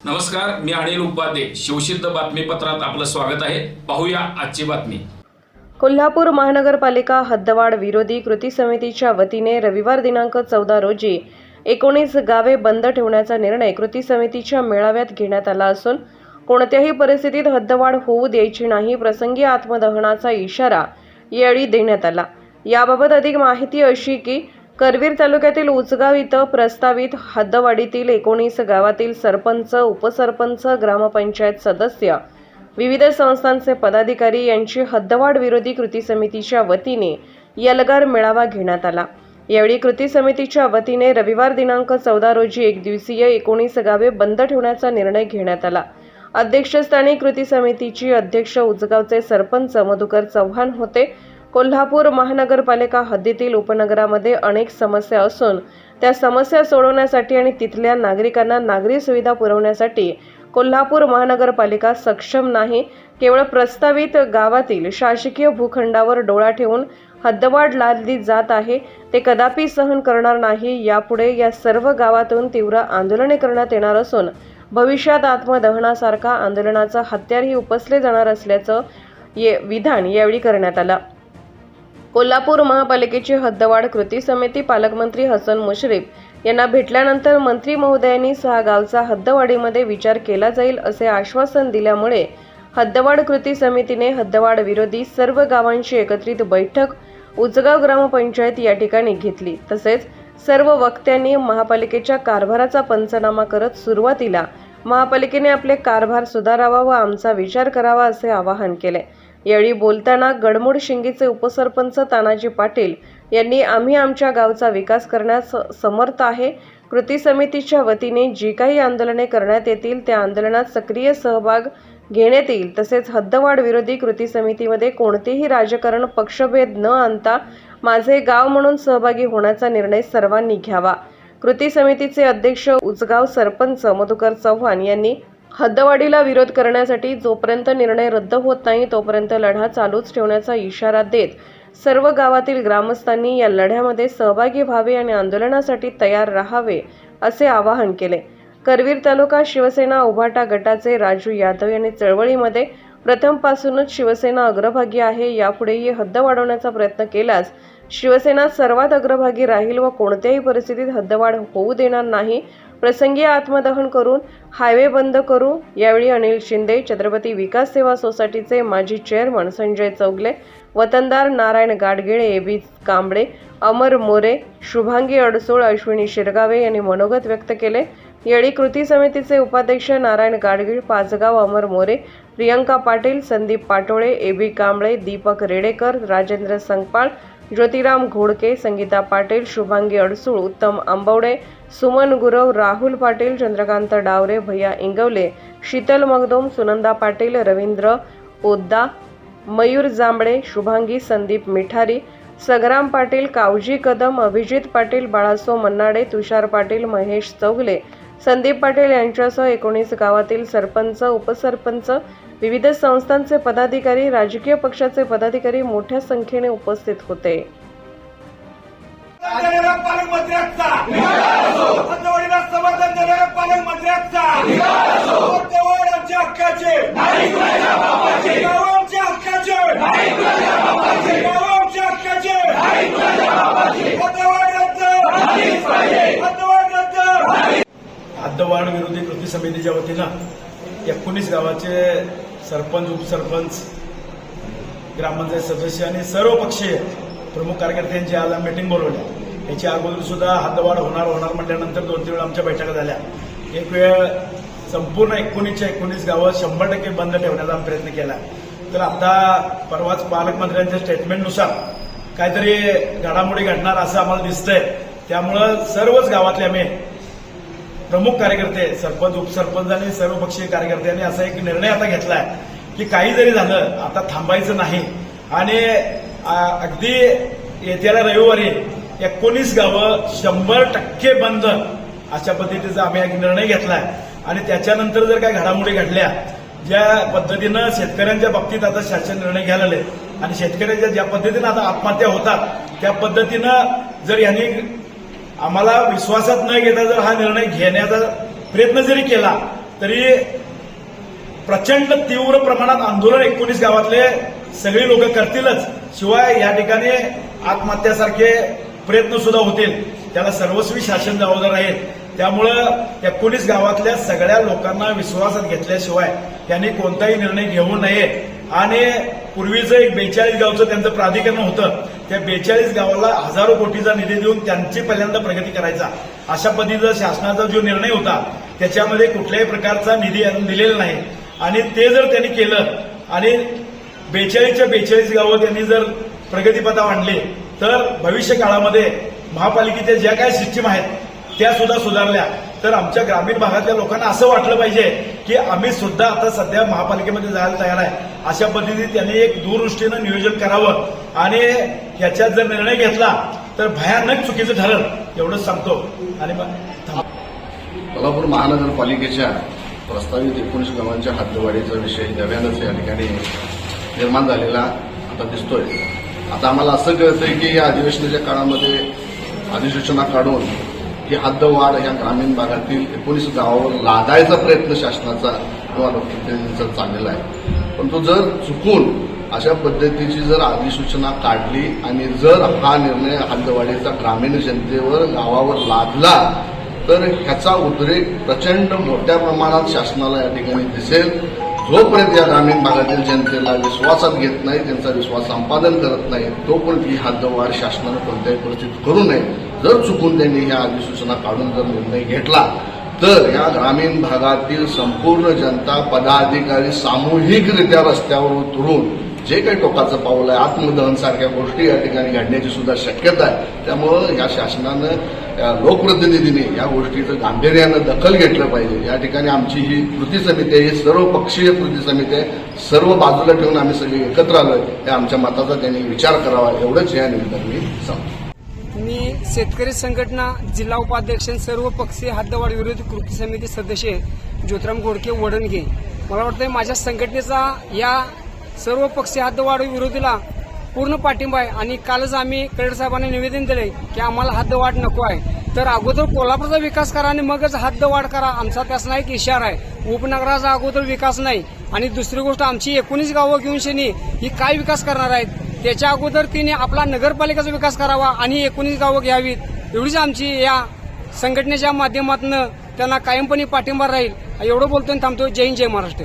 नमस्कार मी अनिल उपाध्ये. शिवसिद्ध बातमीपत्रात आपलं स्वागत आहे. पाहूया आजची बातमी. कोल्हापूर महानगरपालिका हद्दवाढ विरोधी कृती समितीच्या वतीने रविवार दिनांक चौदा रोजी एकोणीस गावे बंद ठेवण्याचा निर्णय कृती समितीच्या मेळाव्यात घेण्यात आला असून कोणत्याही परिस्थितीत हद्दवाढ होऊ द्यायची नाही प्रसंगी आत्मदहनाचा इशारा यावेळी देण्यात आला. याबाबत अधिक माहिती अशी की करवीर तालुक्यातील उचगाव इथं प्रस्तावित हद्दवाडीतील एकोणीस गावातील सरपंच उपसरपंच ग्रामपंचायत सदस्य विविध संस्थांचे पदाधिकारी यांची हद्दवाढ विरोधी कृती समितीच्या वतीने यलगार मेळावा घेण्यात आला. यावेळी कृती समितीच्या वतीने रविवार दिनांक चौदा रोजी एक दिवसीय एकोणीस गावे बंद ठेवण्याचा निर्णय घेण्यात आला. अध्यक्षस्थानी कृती समितीची अध्यक्ष उजगावचे सरपंच मधुकर चव्हाण होते. कोल्हापूर महानगरपालिका हद्दीतील उपनगरामध्ये अनेक समस्या असून त्या समस्या सोडवण्यासाठी आणि तिथल्या नागरिकांना नागरी सुविधा पुरवण्यासाठी कोल्हापूर महानगरपालिका सक्षम नाही. केवळ प्रस्तावित गावातील शासकीय भूखंडावर डोळा ठेवून हद्दवाढ लादली जात आहे. ते कदापि सहन करणार नाही. यापुढे या सर्व गावातून तीव्र आंदोलने करण्यात येणार असून भविष्यात आत्मदहनासारखा आंदोलनाचा हत्यारही उपसले जाणार असल्याचं ये विधान यावेळी करण्यात आलं. कोल्हापूर महापालिकेची हद्दवाढ कृती समिती पालकमंत्री हसन मुश्रीफ यांना भेटल्यानंतर मंत्री महोदयांनी सहा गावचा हद्दवाढीमध्ये विचार केला जाईल असे आश्वासन दिल्यामुळे हद्दवाढ कृती समितीने हद्दवाढ विरोधी सर्व गावांची एकत्रित बैठक उजगाव ग्रामपंचायत या ठिकाणी घेतली. तसेच सर्व वक्त्यांनी महापालिकेच्या कारभाराचा पंचनामा करत सुरुवातीला महापालिकेने आपले कारभार सुधारावा व आमचा विचार करावा असे आवाहन केले. यावेळी बोलताना गडमोड शिंगीचे उपसरपंच तानाजी पाटील यांनी आम्ही आमच्या गावचा विकास करण्यास समर्थ आहे. कृती समितीच्या वतीने जी काही आंदोलने करण्यात येतील त्या आंदोलनात सक्रिय सहभाग घेण्यात येईल. तसेच हद्दवाढ विरोधी कृती समितीमध्ये कोणतेही राजकारण पक्षभेद न आणता माझे गाव म्हणून सहभागी होण्याचा निर्णय सर्वांनी घ्यावा. कृती समितीचे अध्यक्ष उचगाव सरपंच मधुकर चव्हाण यांनी हद्दवाढीला विरोध करण्यासाठी जोपर्यंत निर्णय रद्द होत नाही तोपर्यंत लढा चालूच ठेवण्याचा इशारा देत सर्व गावातील ग्रामस्थांनी या लढ्यामध्ये सहभागी व्हावे आणि आंदोलनासाठी तयार राहावे असे आवाहन केले. करवीर तालुका शिवसेना उभाटा गटाचे राजू यादव यांनी चळवळीमध्ये प्रथमपासूनच शिवसेना अग्रभागी आहे यापुढेही हद्द वाढवण्याचा प्रयत्न केल्यास शिवसेना सर्वात अग्रभागी राहील व कोणत्याही परिस्थितीत हद्दवाढ होऊ देणार नाही प्रसंगी आत्मदहन करून हायवे बंद करू. यावेळी अनिल शिंदे छत्रपती विकास सेवा सोसायटीचे माजी चेअरमन संजय चौगले वतनदार नारायण गाडगिळे एबी कांबळे अमर मोरे शुभांगी अडसूळ अश्विनी शिरगावे यांनी मनोगत व्यक्त केले. यावेळी कृती समितीचे उपाध्यक्ष नारायण गाडगीळ पाचगाव अमर मोरे प्रियंका पाटील संदीप पाटोळे एबी कांबळे दीपक रेडेकर राजेंद्र संगपाळ ज्योतिराम घोडके संगीता पाटील शुभांगी अडसूळ उत्तम आंबवडे सुमन गुरव राहुल पाटील चंद्रकांत डावरे भैया इंगवले शीतल मगदोम सुनंदा पाटील रवींद्र पोद्दा मयूर जांभळे शुभांगी संदीप मिठारी सगराम पाटील कावजी कदम अभिजित पाटील बाळासो मन्नाडे तुषार पाटील महेश चौगले संदीप पाटील यांच्यासह एकोणीस गावातील सरपंच उपसरपंच विविध संस्थांचे पदाधिकारी राजकीय पक्षाचे पदाधिकारी मोठ्या संख्येने उपस्थित होते. विरोधी कृती समितीच्या वतीनं एकोणीस गावाचे सरपंच उपसरपंच ग्रामपंचायत सदस्य आणि सर्व पक्षीय प्रमुख कार्यकर्त्यांची आज मिटिंग मीटिंग बोलवली. याच्या अगोदर सुद्धा हातवाढ होणार होणार म्हटल्यानंतर दोन तीन वेळा आमच्या बैठका झाल्या. एक वेळ संपूर्ण एकोणीसच्या एकोणीस गावं शंभर टक्के बंद ठेवण्याचा प्रयत्न केला. तर आता परवाच पालकमंत्र्यांच्या स्टेटमेंटनुसार काहीतरी घडामोडी घडणार असं आम्हाला दिसतंय. त्यामुळं सर्वच गावातले आम्ही प्रमुख कार्यकर्ते सरपंच उपसरपंच आणि सर्वपक्षीय कार्यकर्त्यांनी असा एक निर्णय आता घेतलाय की काही जरी झालं आता थांबायचं नाही. आणि अगदी येत्याला रविवारी एकोणीस गावं शंभर टक्के बंद अशा पद्धतीचा आम्ही एक निर्णय घेतलाय. आणि त्याच्यानंतर जर काही घडामोडी घडल्या ज्या पद्धतीनं शेतकऱ्यांच्या बाबतीत आता शासन निर्णय घ्यायला लागले आणि शेतकऱ्यांच्या ज्या पद्धतीनं आता आत्महत्या होतात त्या पद्धतीनं जर यांनी आम्हाला विश्वासात न घेता जर हा निर्णय घेण्याचा प्रयत्न जरी केला तरी प्रचंड तीव्र प्रमाणात आंदोलन एकोणीस गावातले सगळी लोक करतीलच. शिवाय या ठिकाणी आत्महत्यासारखे प्रयत्न सुद्धा होतील. त्याला सर्वस्वी शासन जबाबदार आहे. त्यामुळं एकोणीस गावातल्या सगळ्या लोकांना विश्वासात घेतल्याशिवाय त्यांनी कोणताही निर्णय घेऊ नये. आणि पूर्वीचं एक बेचाळीस गावचं त्यांचं प्राधिकरण होतं. त्या बेचाळीस गावाला हजारो कोटीचा निधी देऊन त्यांची पहिल्यांदा प्रगती करायचा. अशा पद्धतीचा शासनाचा जो निर्णय होता त्याच्यामध्ये कुठल्याही प्रकारचा निधी दिलेला नाही. आणि ते जर त्यांनी केलं आणि बेचाळीसच्या बेचाळीस गावं त्यांनी जर प्रगतीपथा आणली तर भविष्य काळामध्ये महापालिकेच्या ज्या काही सिस्टीम आहेत त्या सुद्धा सुधारल्या. तर आमच्या ग्रामीण भागातल्या लोकांना असं वाटलं पाहिजे की आम्ही सुद्धा आता सध्या महापालिकेमध्ये जायला तयार आहे. अशा पद्धतीने त्यांनी एक दूरदृष्टीनं नियोजन करावं आणि याच्यात जर निर्णय घेतला तर भयानक चुकीचं ठरल एवढंच सांगतो. आणि मग कोल्हापूर महानगरपालिकेच्या प्रस्तावित एकोणीस गावांच्या हद्दवाढीचा विषय नव्यानंच या ठिकाणी निर्माण झालेला आता दिसतोय. आता आम्हाला असं कळतंय की या अधिवेशनाच्या काळामध्ये अधिसूचना काढून ही हद्दवाढ या ग्रामीण भागातील एकोणीस गावावर लादायचा प्रयत्न शासनाचा किंवा लोकप्रतिनिधींचा चाललेला आहे. पण तो जर चुकून अशा पद्धतीची जर अधिसूचना काढली आणि जर हा निर्णय हद्दवाढीचा ग्रामीण जनतेवर गावावर लादला तर ह्याचा उद्रेक प्रचंड मोठ्या प्रमाणात शासनाला या ठिकाणी दिसेल. जोपर्यंत या ग्रामीण भागातील जनतेला विश्वासात घेत नाही त्यांचा विश्वास संपादन करत नाही तोपर्यंत ही हद्दवाढ शासनानं कोणत्याही परिस्थितीत करू नये. जर चुकून त्यांनी ह्या अधिसूचना काढून जर निर्णय घेतला तर या ग्रामीण भागातील संपूर्ण जनता पदाधिकारी सामूहिकरित्या रस्त्यावर उतरून जे काही टोकाचं पाऊल आहे आत्मदहन सारख्या गोष्टी या ठिकाणी घडण्याची सुद्धा शक्यता आहे. त्यामुळं या शासनानं या लोकप्रतिनिधीने या गोष्टीचं गांभीर्यानं दखल घेतलं पाहिजे. या ठिकाणी आमची ही कृती समिती आहे ही सर्व पक्षीय कृती समिती आहे. सर्व बाजूला ठेवून आम्ही सगळे एकत्र आलोय. या आमच्या मताचा त्यांनी विचार करावा एवढंच या निमित्तानं मी सांगतो. मी शेतकरी संघटना जिल्हा उपाध्यक्ष आणि सर्व पक्षीय हद्दवाढ विरोधी कृती समिती सदस्य ज्योतिराम गोडके वडणगे. मला वाटतं माझ्या संघटनेचा या सर्व पक्षीय हद्दवाढ विरोधीला पूर्ण पाठिंबा आहे. आणि कालच आम्ही कलेक्टर साहेबांना निवेदन दिले की आम्हाला हद्दवाढ नको आहे. तर अगोदर कोल्हापूरचा विकास करा आणि मगच हद्दवाढ करा. आमचा त्यासना एक इशारा आहे. उपनगराचा अगोदर विकास नाही. आणि दुसरी गोष्ट आमची एकोणीस गावं घेऊन शनी ही काय विकास करणार आहेत? त्याच्या अगोदर तिने आपला नगरपालिकेचा विकास करावा आणि एकोणीस गावं घ्यावीत. एवढीच आमची या संघटनेच्या माध्यमातून त्यांना कायमपणे पाठिंबा राहील. एवढं बोलतो आणि थांबतोय. जय हिंद जय महाराष्ट्र.